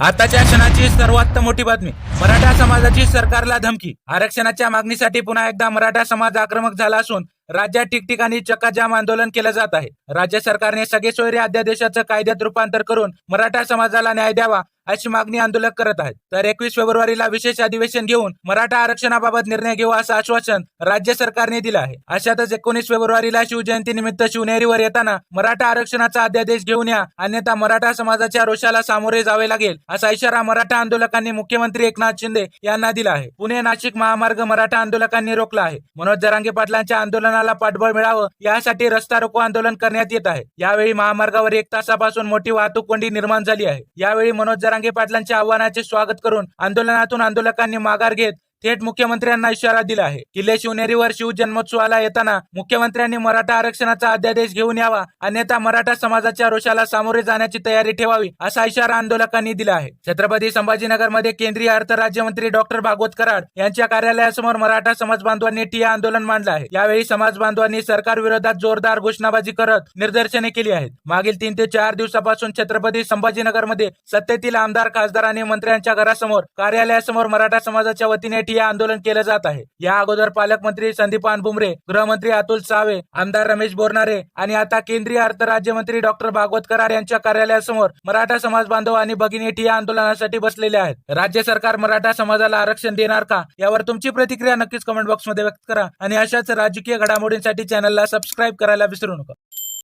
आताच्या क्षणाची सर्वात मोठी बातमी मराठा समाजाची सरकारला धमकी. आरक्षणाच्या मागणीसाठी पुन्हा एकदा मराठा समाज आक्रमक झाला असून राज्यात ठिकठिकाणी चक्काजाम आंदोलन केलं जात आहे. राज्य सरकारने सगळे सोयरे अध्यादेशाचं कायद्यात रूपांतर करून मराठा समाजाला न्याय द्यावा अशी मागणी आंदोलक करत आहेत. तर एकवीस फेब्रुवारीला विशेष अधिवेशन घेऊन मराठा आरक्षणाबाबत निर्णय घेऊ असं आश्वासन राज्य सरकारने दिलं आहे. अशातच एकोणीस फेब्रुवारीला शिवजयंतीनिमित्त शिवनेरीवर येताना मराठा आरक्षणाचा अध्यादेश घेऊन या अन्यथा मराठा समाजाच्या रोषाला सामोरे जावे लागेल असा इशारा मराठा आंदोलकांनी मुख्यमंत्री एकनाथ शिंदे यांना दिला आहे. पुणे नाशिक महामार्ग मराठा आंदोलकांनी रोखला आहे. मनोज जरांगे पाटलांच्या आंदोलनाला पाठबळ मिळावं यासाठी रस्ता रोको आंदोलन करण्यात येत आहे. यावेळी महामार्गावर एक तासापासून मोठी वाहतूक कोंडी निर्माण झाली आहे. यावेळी मनोज जरांगे पाटलांच्या आव्हानाचे स्वागत करून आंदोलनातून आंदोलकांनी माघार घेत थेट मुख्यमंत्र्यांना इशारा दिला आहे. किल्ले शिवनेरीवर शिवजन्मोत्सवाला येताना मुख्यमंत्र्यांनी मराठा आरक्षणाचा अध्यादेश घेऊन यावा अन्यथा मराठा समाजाच्या रोषाला सामोरे जाण्याची तयारी ठेवावी असा इशारा आंदोलकांनी दिला आहे. छत्रपती संभाजीनगरमध्ये केंद्रीय अर्थ राज्यमंत्री डॉक्टर भागवत कराड यांच्या कार्यालयासमोर मराठा समाज बांधवांनी ठिया आंदोलन मांडलं आहे. यावेळी समाज बांधवांनी सरकार विरोधात जोरदार घोषणाबाजी करत निदर्शने केली आहेत. मागील तीन ते चार दिवसापासून छत्रपती संभाजीनगरमध्ये सत्तेतील आमदार खासदार आणि मंत्र्यांच्या घरासमोर कार्यालयासमोर मराठा समाजाच्या वतीने ठिय्या आंदोलन केलं जात आहे. या अगोदर पालकमंत्री संदीपान बुमरे गृहमंत्री अतुल सावे आमदार रमेश बोरणारे आणि आता केंद्रीय अर्थ राज्यमंत्री डॉक्टर भागवत कराड यांच्या कार्यालयासमोर मराठा समाज बांधव आणि भगिनी या आंदोलनासाठी बसलेले आहेत. राज्य सरकार मराठा समाजाला आरक्षण देणार का? यावर तुमची प्रतिक्रिया नक्कीच कमेंट बॉक्समध्ये व्यक्त करा आणि अशाच राजकीय घडामोडींसाठी चॅनलला सबस्क्राईब करायला विसरू नका.